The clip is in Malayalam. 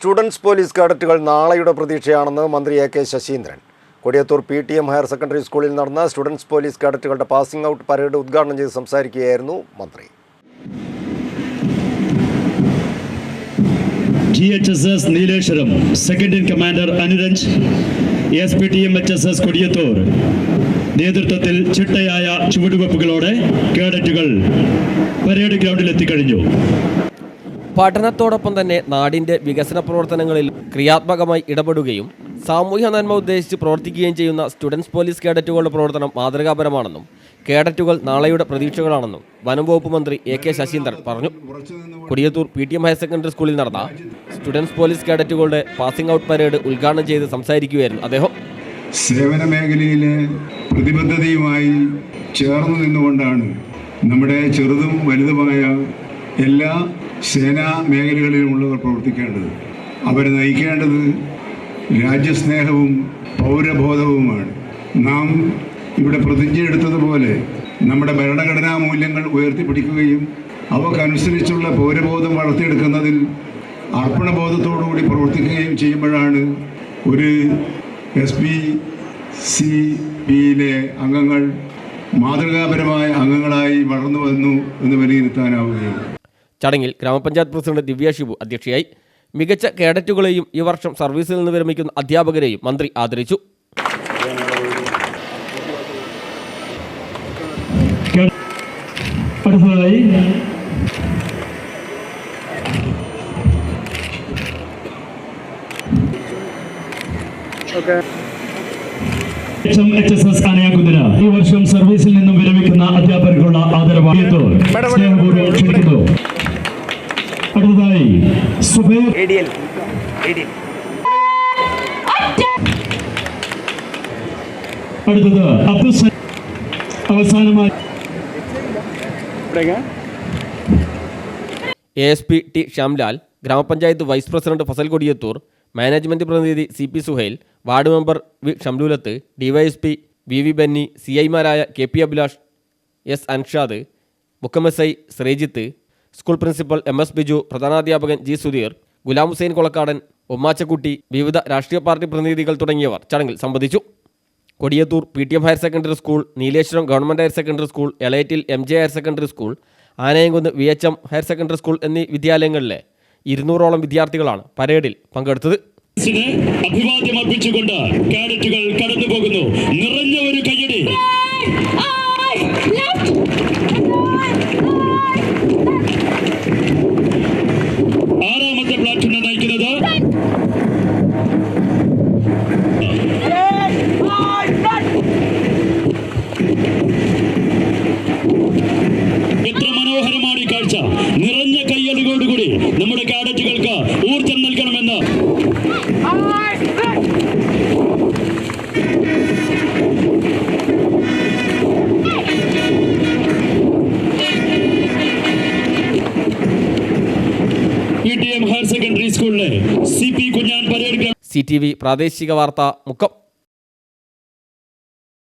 സ്റ്റുഡൻസ് പോലീസ് കാഡറ്റുകൾ നാളെയുടെ പ്രതീക്ഷയാണെന്ന് മന്ത്രി A K Saseendran. Kodiyathur P T M higher secondary സ്കൂളിൽ നടന്ന സ്റ്റുഡൻസ് പോലീസ് കാഡറ്റുകളുടെ പാസിംഗ് ഔട്ട് പരേഡ് ഉദ്ഘാടനം ചെയ്ത് സംസാരിക്കുകയായിരുന്നു മന്ത്രി. G H S S Neeleswaram second in commander Anuranj S P T M H S S Kodiyathur. നേതൃത്വത്തിൽ ചിട്ടയായ ചുവടുവെപ്പുകളോടെ കേഡറ്റുകൾ പരേഡ് ഗ്രൗണ്ടിൽ എത്തിക്കഴിഞ്ഞു പഠനത്തോടൊപ്പം തന്നെ നാടിന്റെ വികസന പ്രവർത്തനങ്ങളിൽ ക്രിയാത്മകമായി ഇടപെടുകയും സാമൂഹ്യ നന്മ ഉദ്ദേശിച്ച് പ്രവർത്തിക്കുകയും ചെയ്യുന്ന സ്റ്റുഡൻസ് പോലീസ് കേഡറ്റുകളുടെ പ്രവർത്തനം മാതൃകാപരമാണെന്നും കേഡറ്റുകൾ നാളെയുടെ പ്രതീക്ഷകളാണെന്നും വനം വകുപ്പ് മന്ത്രി എ കെ ശശീന്ദ്രൻ പറഞ്ഞു. Kodiyathur P T M higher secondary സ്കൂളിൽ നടന്ന സ്റ്റുഡൻസ് പോലീസ് കേഡറ്റുകളുടെ പാസിംഗ് ഔട്ട് പരേഡ് ഉദ്ഘാടനം ചെയ്ത് സംസാരിക്കുകയായിരുന്നു അദ്ദേഹം. സേവന മേഖലയിലെ പ്രതിബദ്ധതയുമായി ചേർന്ന് നിന്നുകൊണ്ടാണ് നമ്മുടെ ചെറുതും വലുതുമായ എല്ലാ സേനാ മേഖലകളിലുമുള്ളവർ പ്രവർത്തിക്കേണ്ടത്. അവരെ നയിക്കേണ്ടത് രാജ്യസ്നേഹവും പൗരബോധവുമാണ്. നാം ഇവിടെ പ്രതിജ്ഞ എടുത്തതുപോലെ നമ്മുടെ ഭരണഘടനാ മൂല്യങ്ങൾ ഉയർത്തിപ്പിടിക്കുകയും അവക്കനുസരിച്ചുള്ള പൗരബോധം വളർത്തിയെടുക്കുന്നതിൽ അർപ്പണബോധത്തോടുകൂടി പ്രവർത്തിക്കുകയും ചെയ്യുമ്പോഴാണ് ഒരു എസ് പി സി പിയിലെ അംഗങ്ങൾ മാതൃകാപരമായ അംഗങ്ങളായി വളർന്നു വന്നു എന്ന് വിലയിരുത്താനാവുകയുള്ളൂ. ചടങ്ങിൽ ഗ്രാമപഞ്ചായത്ത് പ്രസിഡന്റ് ദിവ്യ ഷിബു അധ്യക്ഷയായി. മികച്ച കേഡറ്റുകളെയും ഈ വർഷം സർവീസിൽ നിന്ന് വിരമിക്കുന്ന അധ്യാപകരെയും മന്ത്രി ആദരിച്ചു. അടുത്തതായി എച്ച് എസ് എസ് ആനയാകുന്നില്ല ഈ വർഷം സർവീസിൽ നിന്നും വിരമിക്കുന്ന അധ്യാപകർക്കുള്ള ആദരവാണ് സ്നേഹപൂർവം ക്ഷണിക്കുന്നു. അടുത്തതായി സുബൈർ അടുത്തത് അബ്ദുൽ അവസാനമായി A S P T Shyamlal ഗ്രാമപഞ്ചായത്ത് vice president Fazal Kodiyathur management പ്രതിനിധി C P Suhail ward member V Shamlulath DYSP V V Benny C ഐമാരായ K P Abhilash S Anshad മുഖമസൈ Sreejith school principal M S Biju പ്രധാനാധ്യാപകൻ ജി സുധീർ ഗുലാം ഹുസൈൻ കൊളക്കാടൻ ഉമ്മാച്ചക്കുട്ടി വിവിധ രാഷ്ട്രീയ പാർട്ടി പ്രതിനിധികൾ തുടങ്ങിയവർ ചടങ്ങിൽ സംബന്ധിച്ചു. Kodiyathur P T M higher secondary school Nileshwaram government higher secondary school എളയറ്റിൽ M J higher secondary school Anayamkunnu V H M higher secondary school എന്നീ വിദ്യാലയങ്ങളിലെ ഇരുന്നൂറോളം വിദ്യാർത്ഥികളാണ് പരേഡിൽ പങ്കെടുത്തത്. അഭിവാദ്യം അർപ്പിച്ചുകൊണ്ട് കാഡറ്റുകൾ കടന്നു പോകുന്നു നിറഞ്ഞ ഒരു നമ്മുടെ കാഡറ്റുകൾക്ക് ഊർജം നൽകണമെന്ന് സെക്കൻഡറി സ്കൂളിലെ സി ടി വി പ്രാദേശിക വാർത്ത മുക്കം.